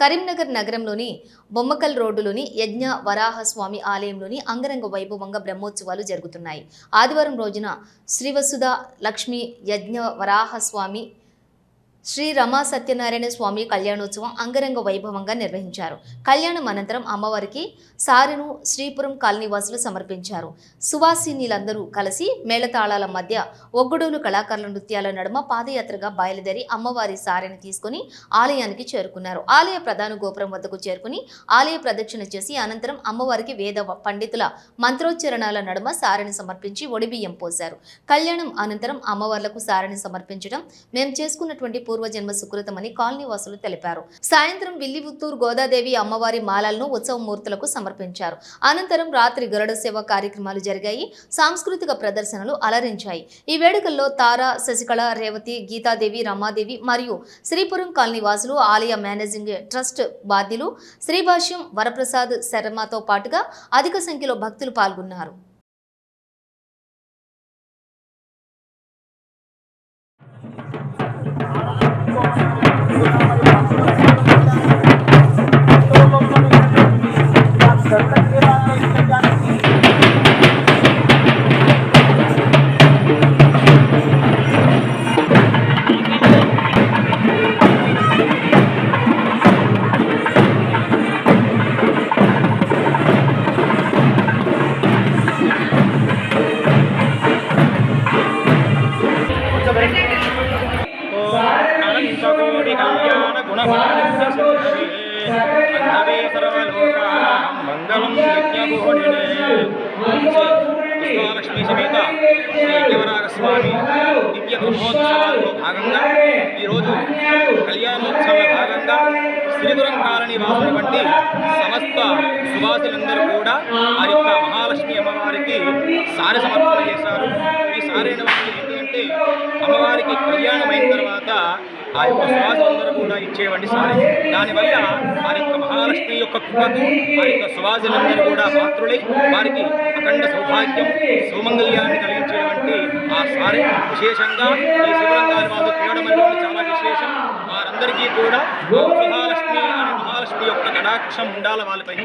కరీంనగర్ నగరంలోని బొమ్మకల్ రోడ్డులోని యజ్ఞ వరాహస్వామి ఆలయంలోని అంగరంగ వైభవంగా బ్రహ్మోత్సవాలు జరుగుతున్నాయి. ఆదివారం రోజున శ్రీవసుధ లక్ష్మి యజ్ఞ వరాహస్వామి శ్రీ రమా సత్యనారాయణ స్వామి కళ్యాణోత్సవం అంగరంగ వైభవంగా నిర్వహించారు. కళ్యాణం అనంతరం అమ్మవారికి సారెను శ్రీపురం కాలనీవాసులు సమర్పించారు. సువాసినీలందరూ కలిసి మేళతాళాల మధ్య ఒగ్గుడోలు కళాకారుల నృత్యాల నడుమ పాదయాత్రగా బయలుదేరి అమ్మవారి సారెను తీసుకుని ఆలయానికి చేరుకున్నారు. ఆలయ ప్రధాన గోపురం వద్దకు చేరుకుని ఆలయ ప్రదక్షిణ చేసి అనంతరం అమ్మవారికి వేద పండితుల మంత్రోచ్చరణాల నడుమ సారెని సమర్పించి ఒడిబియ్యం పోశారు. కళ్యాణం అనంతరం అమ్మవార్లకు సారెని సమర్పించడం మేము చేసుకున్నటువంటి పూర్వజన్మ సుకృతమని కాలనీ వాసులు తెలిపారు. సాయంత్రం విల్లిపుత్తూరు గోదాదేవి అమ్మవారి మాలలను ఉత్సవమూర్తులకు సమర్పించారు. అనంతరం రాత్రి గరుడ సేవ కార్యక్రమాలు జరిగాయి. సాంస్కృతిక ప్రదర్శనలు అలరించాయి. ఈ వేడుకల్లో తారా శశికళ రేవతి గీతాదేవి రమాదేవి మరియు శ్రీపురం కాలనీ వాసులు ఆలయ మేనేజింగ్ ట్రస్ట్ బాధ్యులు శ్రీభాష్యం వరప్రసాద్ శర్మతో పాటుగా అధిక సంఖ్యలో భక్తులు పాల్గొన్నారు. మంగళం యజ్ఞగోహినే కృష్ణాలక్ష్మి సమేత శ్రీ యజ్ఞవరాగ స్వామి దివ్య బ్రహ్మోత్సవాల్లో భాగంగా ఈరోజు కళ్యాణోత్సవ భాగంగా శ్రీపురం కాలనీ వాసుల వంటి సమస్త సువాసులందరూ కూడా ఆ యొక్క మహాలక్ష్మి అమ్మవారికి సారి సమర్పణ చేశారు ఈ సారైన వారికి ఏంటంటే అమ్మవారికి కళ్యాణం అయిన తర్వాత ఆ యొక్క సువాసులందరూ కూడా ఇచ్చేవంటి సారి. దానివల్ల వారి యొక్క మహాలక్ష్మి యొక్క కృపకు వారి యొక్క సువాసనందరూ కూడా పాత్రులై వారికి అఖండ సౌభాగ్యం సౌమంగళ్యాన్ని కలిగించేటువంటి ఆ సారి. విశేషంగా ఈ శివరంగారి వాళ్ళు చాలా విశేషం. వారందరికీ కూడా మహాలక్ష్మి అనే మహాలక్ష్మి యొక్క కటాక్షం ఉండాలి వాళ్ళపై